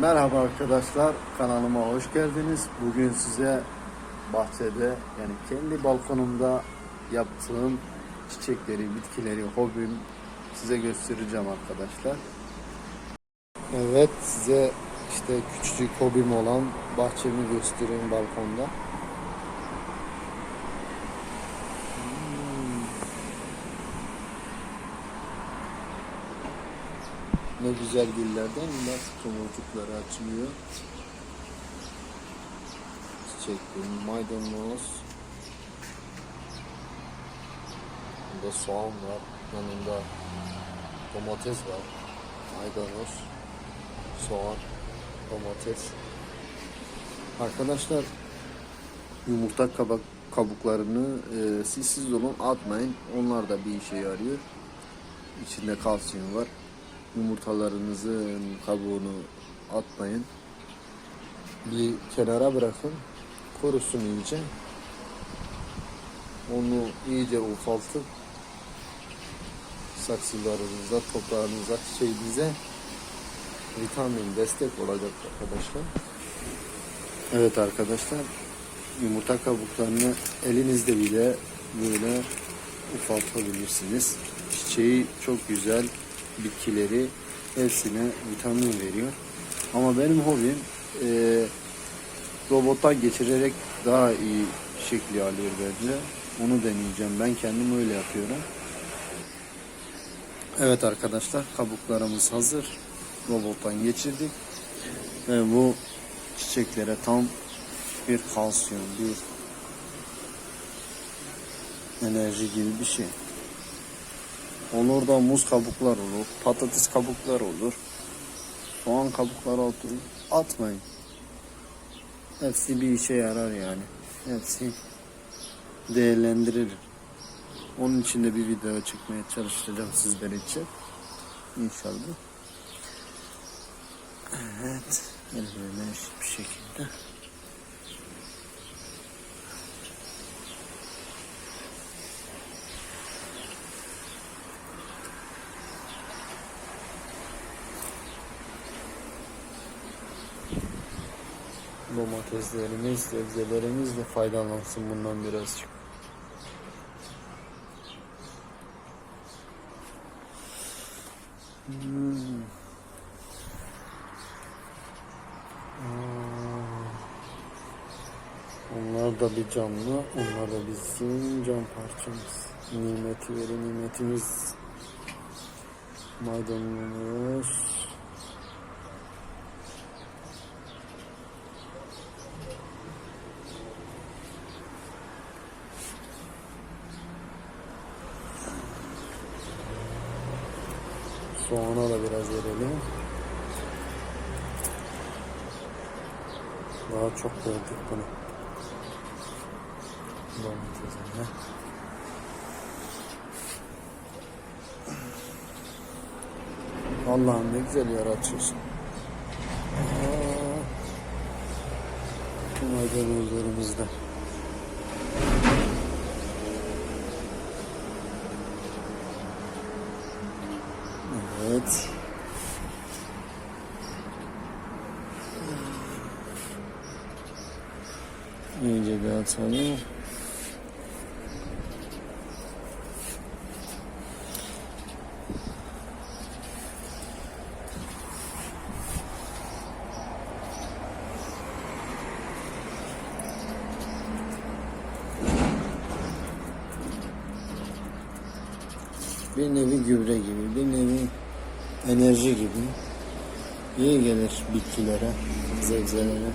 Merhaba arkadaşlar, kanalıma hoş geldiniz. Bugün size bahçede yani kendi balkonumda yaptığım çiçekleri, bitkileri, hobim size göstereceğim arkadaşlar. Evet, size işte küçücük hobim olan bahçemi göstereyim balkonda. Ne güzel güllerden bunlar tomurcukları açılıyor. Çiçek bu, maydanoz. Burada soğan var. Yanında domates var. Maydanoz, soğan, domates. Arkadaşlar yumurta kabak kabuklarını e, siz siz olun atmayın. Onlar da bir işe yarıyor. İçinde kalsiyum var yumurtalarınızın kabuğunu atmayın. Bir kenara bırakın. Kurusun iyice. Onu iyice ufaltıp saksılarınıza, toprağınıza, çiçeğinize vitamin destek olacak arkadaşlar. Evet arkadaşlar yumurta kabuklarını elinizde bile böyle ufaltabilirsiniz. Çiçeği çok güzel bitkileri hepsine vitamin veriyor. Ama benim hobim e, robota geçirerek daha iyi şekli alıyor bence. Onu deneyeceğim. Ben kendim öyle yapıyorum. Evet arkadaşlar kabuklarımız hazır. Robottan geçirdik. Ve bu çiçeklere tam bir kalsiyum, bir enerji gibi bir şey. Olur da muz kabuklar olur, patates kabuklar olur, soğan kabukları olur. Atmayın. Hepsi bir işe yarar yani. Hepsi değerlendirilir. Onun için de bir video çekmeye çalışacağım sizler için. İnşallah. Evet. Eşit bir şekilde. Domateslerimiz, sebzelerimiz de faydalansın bundan birazcık. Hmm. Onlar da bir canlı, onlar da bizim can parçamız. Nimeti veri nimetimiz. Maydanoz. Soğana da biraz verelim. Daha çok gördük bunu. Domatesine. Allah'ım ne güzel yaratıyorsun. Aa, Bu maydanozlarımızda. Evet. İyice bir atalım. Bir nevi gübre gibi, bir nevi enerji gibi iyi gelir bitkilere, sebzelere.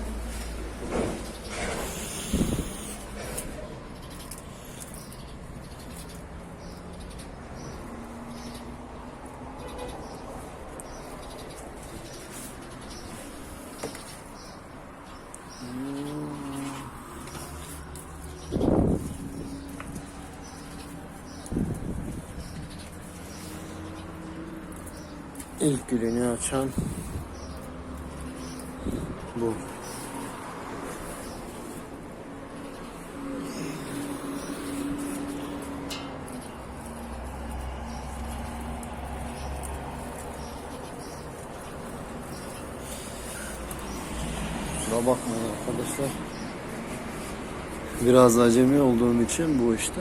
İlk gülünü açan bu. Kusura bakmayın arkadaşlar. Biraz acemi olduğum için bu işte.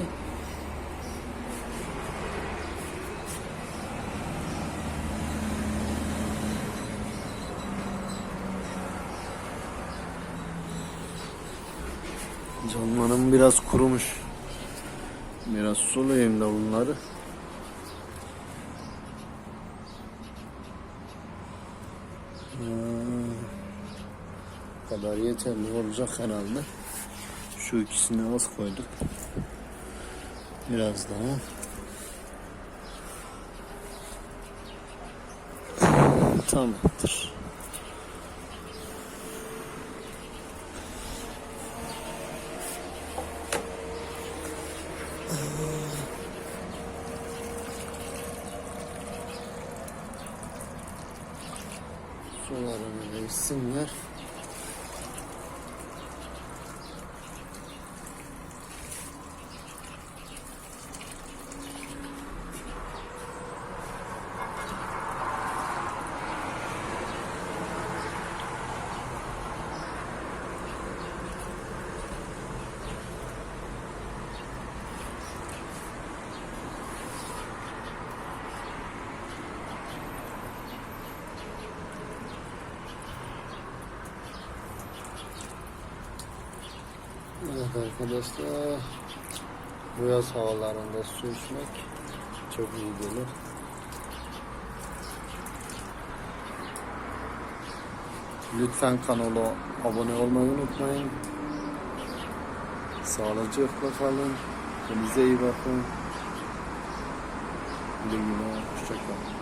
Canmanım biraz kurumuş. Biraz sulayayım da bunları. Hmm. Kadar yeterli olacak herhalde. Şu ikisini az koyduk. Biraz daha. Tamamdır. Sularını da Evet arkadaşlar bu yaz havalarında su içmek çok iyi gelir. Lütfen kanala abone olmayı unutmayın. Sağlıcakla kalın. Kendinize iyi bakın. Güle güle. Hoşçakalın.